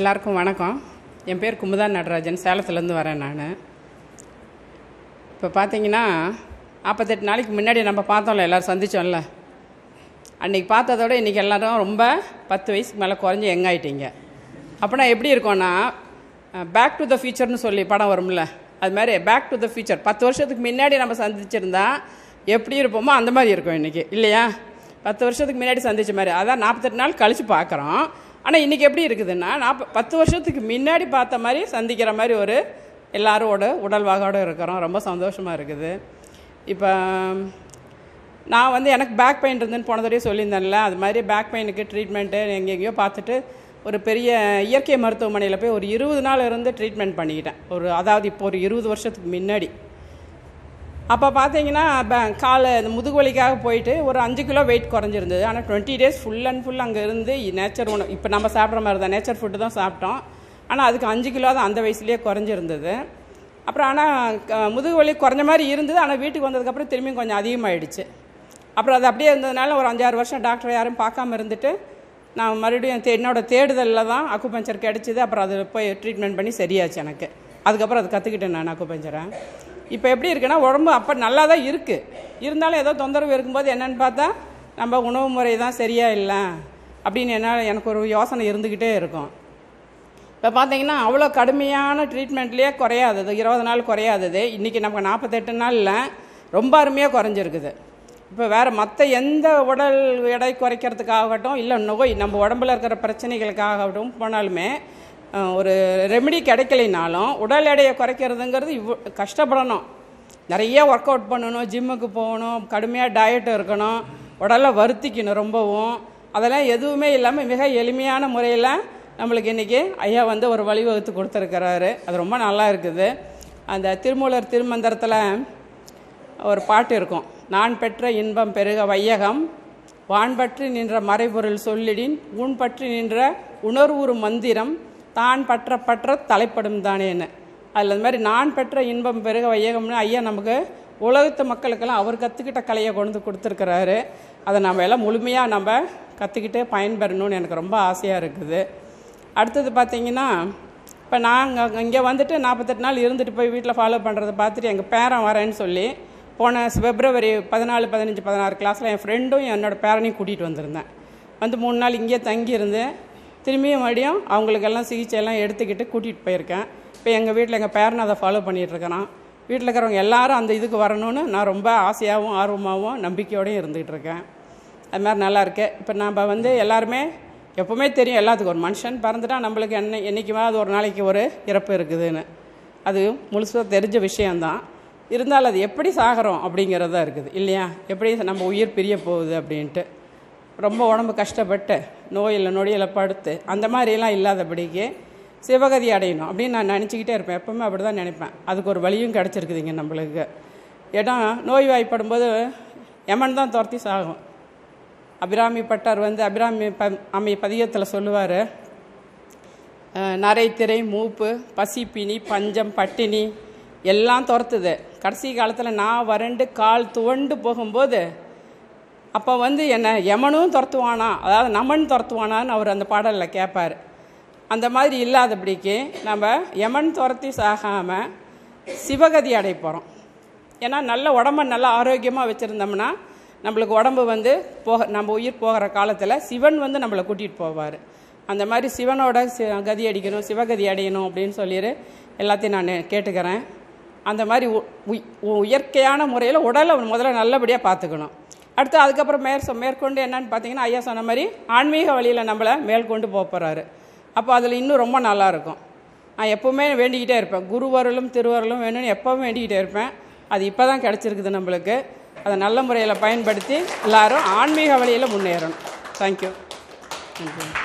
எல்லாருக்கும் வணக்கம். என் பேர் குமுதா நடராஜன். சேலத்துலேருந்து வரேன் நான். இப்போ பார்த்தீங்கன்னா நாற்பத்தெட்டு நாளைக்கு முன்னாடி நம்ம பார்த்தோம்ல எல்லோரும் சந்தித்தோம்ல அன்றைக்கி பார்த்ததோட இன்றைக்கி எல்லாரும் ரொம்ப பத்து வயசுக்கு மேலே குறைஞ்சி யங் ஆயிட்டீங்க. அப்படின்னா எப்படி இருக்கும்னா பேக் டு த ஃபியூச்சர்னு சொல்லி படம் வரும்ல. அது மாதிரி பேக் டு த ஃபியூச்சர் பத்து வருஷத்துக்கு முன்னாடி நம்ம சந்திச்சிருந்தா எப்படி இருப்போமோ அந்த மாதிரி இருக்கும் இன்றைக்கி இல்லையா? பத்து வருஷத்துக்கு முன்னாடி சந்தித்த மாதிரி. அதான் நாற்பத்தெட்டு நாள் கழித்து பார்க்குறோம் ஆனால் இன்றைக்கி எப்படி இருக்குதுன்னா நான் பத்து வருஷத்துக்கு முன்னாடி பார்த்த மாதிரி சந்திக்கிற மாதிரி ஒரு எல்லாரோட உடல்வாகோடு இருக்கிறோம். ரொம்ப சந்தோஷமாக இருக்குது. இப்போ நான் வந்து எனக்கு பேக் பெயின் இருந்துன்னு போன தடவை சொல்லியிருந்தேன்ல அது மாதிரி பேக் பெயினுக்கு ட்ரீட்மெண்ட்டு எங்கெங்கேயோ பார்த்துட்டு ஒரு பெரிய இயற்கை மருத்துவமனையில் போய் ஒரு இருபது நாள் இருந்து ட்ரீட்மெண்ட் பண்ணிக்கிட்டேன். ஒரு அதாவது இப்போ ஒரு இருபது வருஷத்துக்கு முன்னாடி. அப்போ பார்த்தீங்கன்னா ப- முதுகு வலிக்காக போயிட்டு ஒரு அஞ்சு கிலோ வெயிட் குறைஞ்சிருந்தது. ஆனால் twenty days full and full அங்கே இருந்து நேச்சர் உணவு இப்போ நம்ம சாப்பிட்ற மாதிரி தான் நேச்சர் ஃபுட்டு தான் சாப்பிட்டோம். ஆனால் அதுக்கு அஞ்சு கிலோ தான் அந்த வயசுலேயே குறைஞ்சிருந்தது. அப்புறம் ஆனால் க- முதுகு வலி குறைஞ்ச மாதிரி இருந்தது. ஆனால் வீட்டுக்கு வந்ததுக்கப்புறம் திரும்பியும் கொஞ்சம் அதிகமாகிடுச்சு அப்புறம் அது அப்படியே இருந்ததுனால ஒரு அஞ்சாறு வருஷம் டாக்டர் யாரும் பார்க்காம இருந்துட்டு நான் மறுபடியும் தே என்னோட தேடுதலில் தான் அக்குபஞ்சர் கிடச்சிது. அப்புறம் அது போய் ட்ரீட்மெண்ட் பண்ணி சரியாச்சு எனக்கு. அதுக்கப்புறம் அது கற்றுக்கிட்டேன் நான் அக்குபஞ்சரை இப்போ எப்படி இருக்குன்னா உடம்பு அப்போ நல்லா தான் இருக்குது இருந்தாலும் ஏதோ தொந்தரவு இருக்கும்போது என்னன்னு பார்த்தா நம்ம உணவு முறை தான் சரியாக இல்லை அப்படின்னு என்ன எனக்கு ஒரு யோசனை இருந்துக்கிட்டே இருக்கும். இப்போ பார்த்தீங்கன்னா அவ்வளோ கடுமையான ட்ரீட்மெண்ட்லேயே குறையாதது. இருபது நாள் குறையாதது. இன்றைக்கி நமக்கு நாற்பத்தெட்டு நாளில் ரொம்ப அருமையாக குறைஞ்சிருக்குது. இப்போ வேறு மற்ற எந்த உடல் எடை குறைக்கிறதுக்காகட்டும் இல்லை நோய் நம்ம உடம்புல இருக்கிற பிரச்சனைகளுக்காகட்டும் போனாலுமே ஒரு ரெமெடி கிடைக்கலைனாலும் உடல் எடையை குறைக்கிறதுங்கிறது இவ்வளோ கஷ்டப்படணும். நிறைய ஒர்க் அவுட் பண்ணணும் ஜிம்முக்கு போகணும் கடுமையாக டயட் இருக்கணும் உடலை வருத்திக்கணும் ரொம்பவும். அதெல்லாம் எதுவுமே இல்லாமல் மிக எளிமையான முறையில் நம்மளுக்கு இன்றைக்கி ஐயா வந்து ஒரு வழிவகுத்து கொடுத்துருக்கிறாரு. அது ரொம்ப நல்லா இருக்குது. அந்த திருமூலர் திருமந்திரத்தில் ஒரு பாட்டு இருக்கும். நான் பெற்ற இன்பம் பெருக வையகம் வான்பற்றி நின்ற மறைபொருள் சொல்லிடின் ஊன் பற்றி நின்ற உணர்வுறு மந்திரம் தான் பற்ற பற்ற தலைப்படும் தானேன்னு அதில் அந்த மாதிரி நான் பெற்ற இன்பம் பெருக வையகம்னு ஐயா நமக்கு உலகத்து மக்களுக்கெல்லாம் அவர் கற்றுக்கிட்ட கலையை கொண்டு வந்து கொடுத்துருக்கிறாரு. அதை நம்ம எல்லாம் முழுமையாக நம்ம கற்றுக்கிட்டு பயன்பெறணும்னு எனக்கு ரொம்ப ஆசையாக இருக்குது. அடுத்தது பார்த்தீங்கன்னா இப்போ நாங்கள் இங்கே வந்துட்டு நாற்பத்தெட்டு நாள் இருந்துட்டு போய் வீட்டில் ஃபாலோ பண்ணுறதை பார்த்துட்டு எங்கள் பேரன் வரேன்னு சொல்லி போன பிப்ரவரி பதினாலு பதினஞ்சு பதினாறு கிளாஸில் என் ஃப்ரெண்டும் என்னோட பேரனையும் கூட்டிகிட்டு வந்திருந்தேன். வந்து மூணு நாள் இங்கேயே தங்கியிருந்து திரும்பியும் மறுபடியும் அவங்களுக்கெல்லாம் சிகிச்சையெல்லாம் எடுத்துக்கிட்டு கூட்டிகிட்டு போயிருக்கேன். இப்போ எங்கள் வீட்டில் எங்கள் பேரனை அதை ஃபாலோ பண்ணிகிட்ருக்கிறான் வீட்டில் இருக்கிறவங்க எல்லாரும் அந்த இதுக்கு வரணும்னு நான் ரொம்ப ஆசையாகவும் ஆர்வமாகவும் நம்பிக்கையோடையும் இருந்துகிட்டு இருக்கேன். அது மாதிரி நல்லா இருக்கு. இப்போ நம்ம வந்து எல்லாருமே எப்போவுமே தெரியும் எல்லாத்துக்கும். ஒரு மனுஷன் பிறந்துட்டா நம்மளுக்கு என்ன என்றைக்குமாவது ஒரு நாளைக்கு ஒரு இறப்பு இருக்குதுன்னு. அது முழுசாக தெரிஞ்ச விஷயந்தான் இருந்தாலும் அது எப்படி சாகிறோம் அப்படிங்கிறதா இருக்குது. இல்லையா? எப்படி நம்ம உயிர் பிரிய போகுது அப்படின்ட்டு. ரொம்ப உடம்பு கஷ்டப்பட்டு நோயில் நொடியில் படுத்து அந்த மாதிரிலாம் இல்லாதபடிக்கு சிவகதி அடையணும் அப்படின்னு நான் நினச்சிக்கிட்டே இருப்பேன். எப்பவுமே அப்படி தான் நினைப்பேன். அதுக்கு ஒரு வழியும் கிடச்சிருக்குதுங்க நம்மளுக்கு. ஏன்னா நோய் வாய்ப்படும்போது யமன் தான் துரத்தி சாகும். அபிராமி பட்டார் வந்து அபிராமி ப அம்மை பதிகத்தில் சொல்லுவார் நரை திரை மூப்பு பசி பிணி பஞ்சம் பட்டினி எல்லாம் துரத்துது. கடைசி காலத்தில் நான் வறண்டு கால் துவண்டு போகும்போது அப்போ வந்து என்ன யமனும் துரத்துவானா? அதாவது நமன் துரத்துவானான்னு அவர் அந்த பாடலில் கேட்பார் அந்த மாதிரி இல்லாதபடிக்கு நம்ம யமன் துரத்தி சாகாமல் சிவகதி அடைய போகிறோம் ஏன்னா நல்ல உடம்ப நல்லா ஆரோக்கியமாக வச்சுருந்தோம்னா நம்மளுக்கு உடம்பு வந்து போக நம்ம உயிர் போகிற காலத்தில் சிவன் வந்து நம்மளை கூட்டிகிட்டு போவார். அந்த மாதிரி சிவனோட சி கதி அடிக்கணும் சிவகதி அடையணும் அப்படின்னு சொல்லிடு எல்லாத்தையும் நான் கேட்டுக்கிறேன். அந்த மாதிரி உ- உ- இயற்கையான முறையில் உடலை முதல்ல நல்லபடியாக பார்த்துக்கணும். அடுத்து அதுக்கப்புறம் மேற் மேற்கொண்டு என்னன்னு பார்த்தீங்கன்னா ஐயா சொன்ன மாதிரி ஆன்மீக வழியில் நம்மளை மேற்கொண்டு போக போகிறாரு அப்போ அதில் இன்னும் ரொம்ப நல்லா இருக்கும். நான் எப்போவுமே வேண்டிக்கிட்டே இருப்பேன். குருவருளும் திருவருளும் வேணும்னு எப்போவும் வேண்டிக்கிட்டே இருப்பேன். அது இப்போ தான் கிடச்சிருக்குது நம்மளுக்கு. அதை நல்ல முறையில் பயன்படுத்தி எல்லாரும் ஆன்மீக வழியில் முன்னேறணும். Thank you thank you